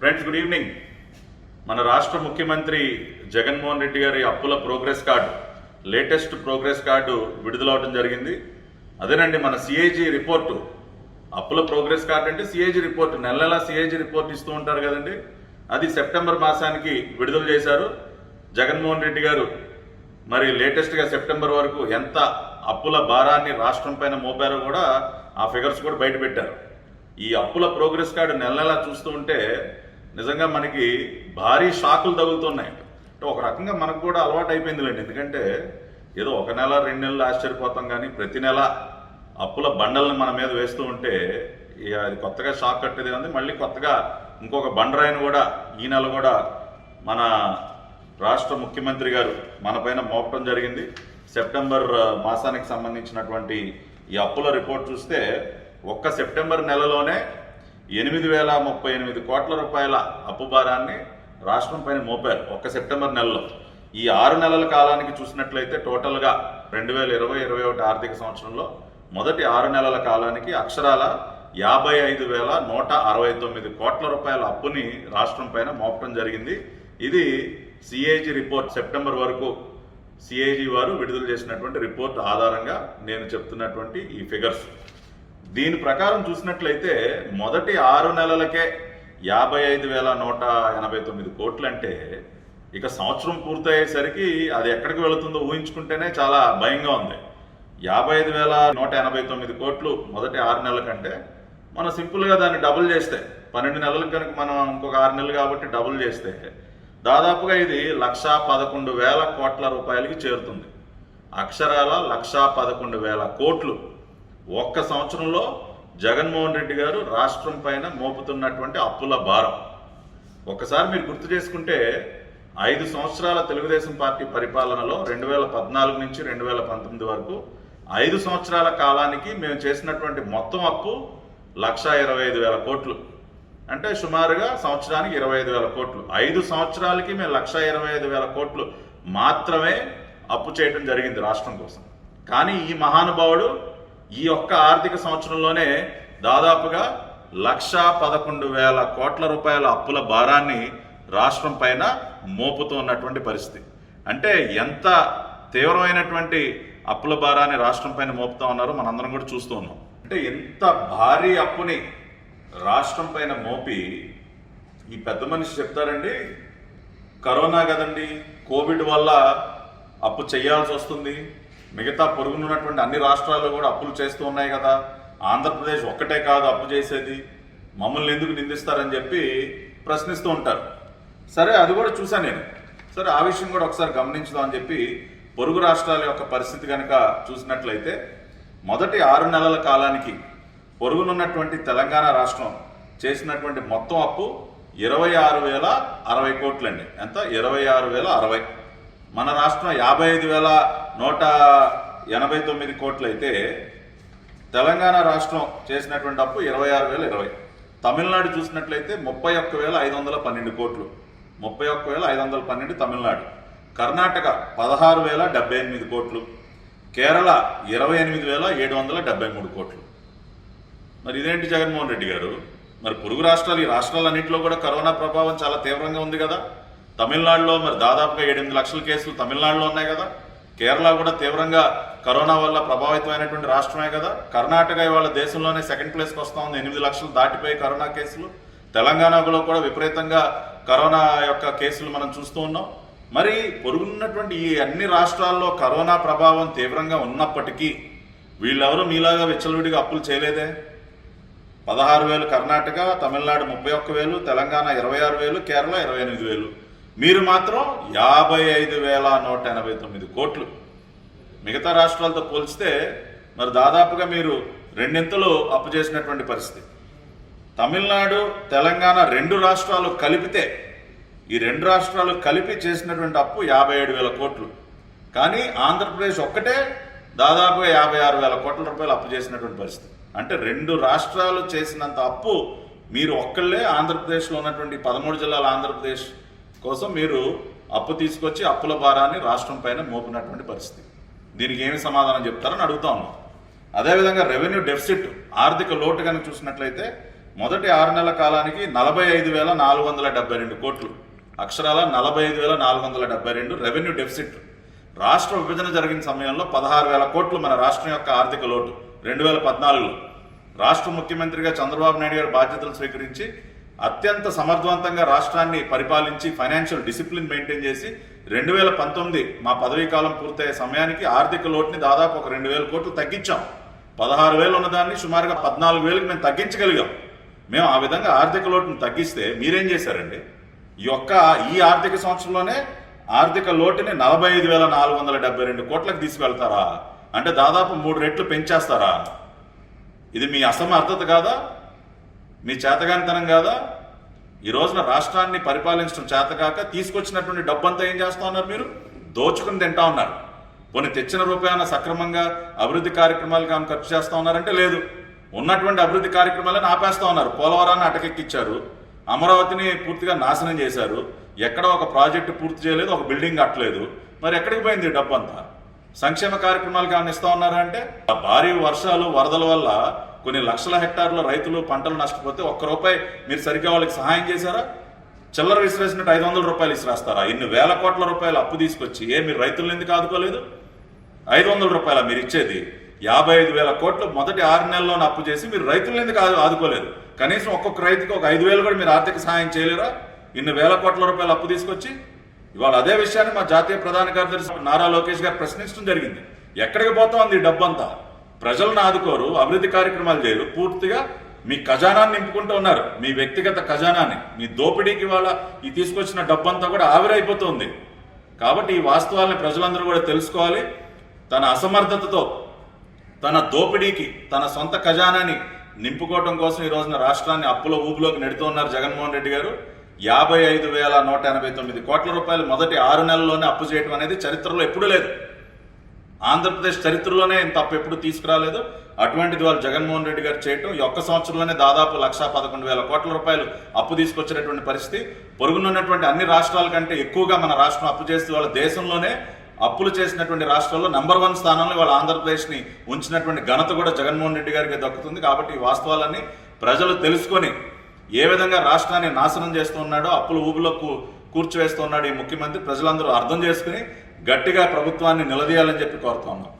Friends good evening మన రాష్ట్ర ముఖ్యమంత్రి జగన్మోహన్ రెడ్డి గారి అప్పుల progress card latest progress card విడుదలవడం జరిగింది. అదేనండి మన సిఏజీ రిపోర్టు అప్పుల ప్రోగ్రెస్ కార్డు అంటే సిఏజీ రిపోర్ట్ నెల నెలా సిఏజీ రిపోర్ట్ ఇస్తూ ఉంటారు కదండి. అది సెప్టెంబర్ మాసానికి విడుదల చేశారు. జగన్మోహన్ రెడ్డి గారు మరి లేటెస్ట్గా సెప్టెంబర్ వరకు ఎంత అప్పుల భారాన్ని రాష్ట్రం పైన మోపారో కూడా ఆ ఫిగర్స్ కూడా బయటపెట్టారు ఈ అప్పుల ప్రోగ్రెస్ కార్డు నెల నెలా చూస్తూ ఉంటే నిజంగా మనకి భారీ షాకులు తగులుతున్నాయి. అంటే ఒక రకంగా మనకు కూడా అలవాటు అయిపోయిందిలేండి. ఎందుకంటే ఏదో ఒక నెల రెండు నెలలు ఆశ్చర్యపోతాం కానీ ప్రతి నెల అప్పుల బండల్ని మన మీద వేస్తూ ఉంటే ఇక అది కొత్తగా షాక్ కట్టేది ఉంది మళ్ళీ కొత్తగా ఇంకొక బండరాయిని కూడా ఈ నెల కూడా మన రాష్ట్ర ముఖ్యమంత్రి గారు మన పైన మోపడం జరిగింది. సెప్టెంబర్ మాసానికి సంబంధించినటువంటి ఈ అప్పుల రిపోర్ట్ చూస్తే ఒక్క సెప్టెంబర్ నెలలోనే ఎనిమిది వేల ముప్పై ఎనిమిది కోట్ల రూపాయల అప్పు భారాన్ని రాష్ట్రం పైన మోపారు ఒక్క సెప్టెంబర్ నెలలో. ఈ ఆరు నెలల కాలానికి చూసినట్లయితే టోటల్గా రెండు వేల ఇరవై ఇరవై ఒకటి ఆర్థిక సంవత్సరంలో మొదటి ఆరు నెలల కాలానికి అక్షరాల యాభై ఐదు వేల నూట అరవై తొమ్మిది కోట్ల రూపాయల అప్పుని రాష్ట్రం పైన మోపడం జరిగింది. ఇది సిఏజీ రిపోర్ట్ సెప్టెంబర్ వరకు సిఏజీ వారు విడుదల చేసినటువంటి రిపోర్ట్ ఆధారంగా నేను చెప్తున్నటువంటి ఈ ఫిగర్స్. దీని ప్రకారం చూసినట్లయితే మొదటి ఆరు నెలలకే యాభై ఐదు వేల నూట ఎనభై తొమ్మిది కోట్లు అంటే ఇక సంవత్సరం పూర్తయ్యేసరికి అది ఎక్కడికి వెళుతుందో ఊహించుకుంటేనే చాలా భయంగా ఉంది. యాభై ఐదు వేల నూట ఎనభై తొమ్మిది కోట్లు మొదటి ఆరు నెలల కంటే మనం సింపుల్గా దాన్ని డబుల్ చేస్తే పన్నెండు నెలలకు కనుక మనం ఇంకొక ఆరు నెలలు కాబట్టి డబుల్ చేస్తే దాదాపుగా ఇది లక్ష పదకొండు వేల కోట్ల రూపాయలకి చేరుతుంది. అక్షరాల లక్షా పదకొండు వేల కోట్లు ఒక్క సంవత్సరంలో జగన్మోహన్ రెడ్డి గారు రాష్ట్రం పైన మోపుతున్నటువంటి అప్పుల భారం. ఒక్కసారి మీరు గుర్తు చేసుకుంటే ఐదు సంవత్సరాల తెలుగుదేశం పార్టీ పరిపాలనలో రెండు వేల పద్నాలుగు నుంచి రెండు వేల పంతొమ్మిది వరకు ఐదు సంవత్సరాల కాలానికి మేము చేసినటువంటి మొత్తం అప్పు లక్షా ఇరవై ఐదు వేల కోట్లు. అంటే సుమారుగా సంవత్సరానికి ఇరవై ఐదు వేల కోట్లు. ఐదు సంవత్సరాలకి మేము లక్షా ఇరవై ఐదు వేల కోట్లు మాత్రమే అప్పు చేయడం జరిగింది రాష్ట్రం కోసం. కానీ ఈ మహానుభావుడు ఈ ఒక్క ఆర్థిక సంవత్సరంలోనే దాదాపుగా లక్ష పదకొండు వేల కోట్ల రూపాయల అప్పుల భారాన్ని రాష్ట్రం పైన మోపుతూ ఉన్నటువంటి పరిస్థితి. అంటే ఎంత తీవ్రమైనటువంటి అప్పుల భారాన్ని రాష్ట్రం పైన మోపుతా ఉన్నారో మనందరం కూడా చూస్తూ ఉన్నాం. అంటే ఎంత భారీ అప్పుని రాష్ట్రం పైన మోపి ఈ పెద్ద మనిషి చెప్తారండి కరోనా కదండి కోవిడ్ వల్ల అప్పు చేయాల్సి వస్తుంది మిగతా పొరుగునున్నటువంటి అన్ని రాష్ట్రాల్లో కూడా అప్పులు చేస్తూ ఉన్నాయి కదా. ఆంధ్రప్రదేశ్ ఒక్కటే కాదు అప్పు చేసేది. మమ్మల్ని ఎందుకు నిందిస్తారని చెప్పి ప్రశ్నిస్తూ ఉంటారు. సరే అది కూడా చూసాను నేను. సరే ఆ విషయం కూడా ఒకసారి గమనించుదాం అని చెప్పి పొరుగు రాష్ట్రాల యొక్క పరిస్థితి కనుక చూసినట్లయితే మొదటి ఆరు నెలల కాలానికి పొరుగునున్నటువంటి తెలంగాణ రాష్ట్రం చేసినటువంటి మొత్తం అప్పు ఇరవై ఆరు వేల అరవై కోట్లండి. ఎంత? ఇరవై ఆరు వేల అరవై. మన రాష్ట్రం యాభై ఐదు వేల నూట ఎనభై తొమ్మిది కోట్లు అయితే తెలంగాణ రాష్ట్రం చేసినటువంటి అప్పు ఇరవై ఆరు వేల ఇరవై. తమిళనాడు చూసినట్లయితే ముప్పై ఒక్క వేల ఐదు వందల పన్నెండు కోట్లు. ముప్పై ఒక్క వేల ఐదు వందల పన్నెండు తమిళనాడు. కర్ణాటక పదహారు వేల డెబ్బై ఎనిమిది కోట్లు. కేరళ ఇరవై ఎనిమిది వేల ఏడు వందల డెబ్బై మూడు కోట్లు. మరి ఇదేంటి జగన్మోహన్ రెడ్డి గారు? మరి పొరుగు రాష్ట్రాలు ఈ రాష్ట్రాలన్నింటిలో కూడా కరోనా ప్రభావం చాలా తీవ్రంగా ఉంది కదా. తమిళనాడులో మరి దాదాపుగా ఎనిమిది లక్షల కేసులు తమిళనాడులో ఉన్నాయి కదా. కేరళ కూడా తీవ్రంగా కరోనా వల్ల ప్రభావితమైనటువంటి రాష్ట్రమే కదా. కర్ణాటక ఇవాళ దేశంలోనే సెకండ్ ప్లేస్కి వస్తా ఉంది. ఎనిమిది లక్షలు దాటిపోయి కరోనా కేసులు. తెలంగాణలో కూడా విపరీతంగా కరోనా యొక్క కేసులు మనం చూస్తూ ఉన్నాం. మరి పొరుగున్నటువంటి ఈ అన్ని రాష్ట్రాల్లో కరోనా ప్రభావం తీవ్రంగా ఉన్నప్పటికీ వీళ్ళెవరూ మీలాగా విచ్చలవిడిగా అప్పులు చేయలేదే. పదహారు వేలు కర్ణాటక తమిళనాడు ముప్పై ఒక్క వేలు తెలంగాణ ఇరవై ఆరు వేలు కేరళ ఇరవై ఎనిమిది వేలు. మీరు మాత్రం యాభై ఐదు వేల నూట ఎనభై తొమ్మిది కోట్లు మిగతా రాష్ట్రాలతో పోల్చితే మరి దాదాపుగా మీరు రెండింతలు అప్పు చేసినటువంటి పరిస్థితి. తమిళనాడు తెలంగాణ రెండు రాష్ట్రాలు కలిపితే ఈ రెండు రాష్ట్రాలు కలిపి చేసినటువంటి అప్పు యాభై ఏడు వేల కోట్లు. కానీ ఆంధ్రప్రదేశ్ ఒక్కటే దాదాపుగా యాభై ఆరు వేల కోట్ల రూపాయలు అప్పు చేసినటువంటి పరిస్థితి. అంటే రెండు రాష్ట్రాలు చేసినంత అప్పు మీరు ఒక్కళ్ళే ఆంధ్రప్రదేశ్లో ఉన్నటువంటి పదమూడు జిల్లాల ఆంధ్రప్రదేశ్ కోసం మీరు అప్పు తీసుకొచ్చి అప్పుల భారాన్ని రాష్ట్రం పైన మోపినటువంటి పరిస్థితి. దీనికి ఏమి సమాధానం చెప్తారని అడుగుతా ఉన్నాం. అదేవిధంగా రెవెన్యూ డెఫిసిట్ ఆర్థిక లోటు కనుక చూసినట్లయితే మొదటి ఆరు నెలల కాలానికి నలభై ఐదు వేల నాలుగు వందల డెబ్బై రెండు కోట్లు. అక్షరాల నలభై ఐదు వేల నాలుగు వందల డెబ్బై రెండు రెవెన్యూ డెఫిసిట్ రాష్ట్ర విభజన జరిగిన సమయంలో పదహారు వేల కోట్లు మన రాష్ట్రం యొక్క ఆర్థిక లోటు. రెండు వేల పద్నాలుగులో రాష్ట్ర ముఖ్యమంత్రిగా చంద్రబాబు నాయుడు గారు బాధ్యతలు స్వీకరించి అత్యంత సమర్థవంతంగా రాష్ట్రాన్ని పరిపాలించి ఫైనాన్షియల్ డిసిప్లిన్ మెయింటైన్ చేసి రెండు వేల పంతొమ్మిది మా పదవీ కాలం పూర్తయ్యే సమయానికి ఆర్థిక లోటుని దాదాపు ఒక రెండు వేల కోట్లు తగ్గించాం. పదహారు వేలు ఉన్నదాన్ని సుమారుగా పద్నాలుగు వేలకు మేము తగ్గించగలిగాం. మేము ఆ విధంగా ఆర్థిక లోటును తగ్గిస్తే మీరేం చేశారండి? ఈ యొక్క ఈ ఆర్థిక సంవత్సరంలోనే ఆర్థిక లోటుని నలభై ఐదు వేల నాలుగు వందల డెబ్బై రెండు కోట్లకు తీసుకెళ్తారా అంటే దాదాపు మూడు రెట్లు పెంచేస్తారా? ఇది మీ అసమర్థత కాదా? మీ చేతగానితనం కాదా? ఈ రోజున రాష్ట్రాన్ని పరిపాలించడం చేతకాక తీసుకొచ్చినటువంటి డబ్బంతా ఏం చేస్తా ఉన్నారు మీరు? దోచుకుని తింటా ఉన్నారు. కొన్ని తెచ్చిన రూపాయన సక్రమంగా అభివృద్ధి కార్యక్రమాలకు ఆమె ఖర్చు చేస్తా ఉన్నారంటే లేదు. ఉన్నటువంటి అభివృద్ధి కార్యక్రమాలను ఆపేస్తా ఉన్నారు. పోలవరాన్ని అటకెక్కిచ్చారు. అమరావతిని పూర్తిగా నాశనం చేశారు. ఎక్కడ ఒక ప్రాజెక్టు పూర్తి చేయలేదు ఒక బిల్డింగ్ కట్టలేదు. మరి ఎక్కడికి పోయింది డబ్బంతా? సంక్షేమ కార్యక్రమాలు కానీ ఇస్తా ఉన్నారా అంటే? ఆ భారీ వర్షాలు వరదల వల్ల కొన్ని లక్షల హెక్టార్ల రైతులు పంటలు నష్టపోతే ఒక్క రూపాయి మీరు సరిగ్గా వాళ్ళకి సహాయం చేశారా? చిల్లర విసిరేసినట్టు ఐదు వందల రూపాయలు ఇసిరేస్తారా ఇన్ని వేల కోట్ల రూపాయలు అప్పు తీసుకొచ్చి ఏ మీరు రైతులను ఎందుకు ఆదుకోలేదు? ఐదు వందల రూపాయల మీరు ఇచ్చేది యాభై ఐదు వేల కోట్లు మొదటి ఆరు నెలల్లోనే అప్పు చేసి మీరు రైతులను ఎందుకు ఆదుకోలేదు? కనీసం ఒక్కొక్క రైతుకి ఒక ఐదు వేలు కూడా మీరు ఆర్థిక సహాయం చేయలేరా? ఇన్ని వేల కోట్ల రూపాయలు అప్పు తీసుకొచ్చి? ఇవాళ అదే విషయాన్ని మా జాతీయ ప్రధాన కార్యదర్శి నారా లోకేష్ గారు ప్రశ్నించడం జరిగింది. ఎక్కడికి పోతాం ఈ డబ్బంతా? ప్రజలను ఆదుకోరు అభివృద్ధి కార్యక్రమాలు చేయరు. పూర్తిగా మీ ఖజానాన్ని నింపుకుంటూ ఉన్నారు. మీ వ్యక్తిగత ఖజానాన్ని మీ దోపిడీకి వాళ్ళ ఈ తీసుకొచ్చిన డబ్బంతా కూడా ఆవిరైపోతుంది. కాబట్టి ఈ వాస్తవాల్ని ప్రజలందరూ కూడా తెలుసుకోవాలి. తన అసమర్థతతో తన దోపిడీకి తన సొంత ఖజానాని నింపుకోవటం కోసం ఈ రోజున రాష్ట్రాన్ని అప్పుల ఊపులోకి నెడుతూ ఉన్నారు జగన్మోహన్ రెడ్డి గారు. యాభై ఐదు వేల నూట ఎనభై తొమ్మిది కోట్ల రూపాయలు మొదటి ఆరు నెలల్లోనే అప్పు చేయడం అనేది చరిత్రలో ఎప్పుడూ లేదు. ఆంధ్రప్రదేశ్ చరిత్రలోనే ఇంత ఎప్పుడు తీసుకురాలేదు. అటువంటిది వాళ్ళు జగన్మోహన్ రెడ్డి గారు చేయటం ఈ ఒక్క సంవత్సరంలోనే దాదాపు లక్ష పదకొండు వేల కోట్ల రూపాయలు అప్పు తీసుకొచ్చినటువంటి పరిస్థితి. పొరుగునున్నటువంటి అన్ని రాష్ట్రాల కంటే ఎక్కువగా మన రాష్ట్రం అప్పు చేస్తే వాళ్ళ దేశంలోనే అప్పులు చేసినటువంటి రాష్ట్రాల్లో నంబర్ వన్ స్థానంలో వాళ్ళ ఆంధ్రప్రదేశ్ని ఉంచినటువంటి ఘనత కూడా జగన్మోహన్ రెడ్డి గారికి దక్కుతుంది. కాబట్టి ఈ వాస్తవాలన్నీ ప్రజలు తెలుసుకొని ఏ విధంగా రాష్ట్రాన్ని నాశనం చేస్తూ ఉన్నాడో అప్పుల ఊబిలో కూర్చువేస్తున్నాడు కూర్చివేస్తూ ఉన్నాడు ఈ ముఖ్యమంత్రి ప్రజలందరూ అర్థం చేసుకుని గట్టిగా ప్రభుత్వాన్ని నిలదీయాలని చెప్పి కోరుతా ఉన్నాం.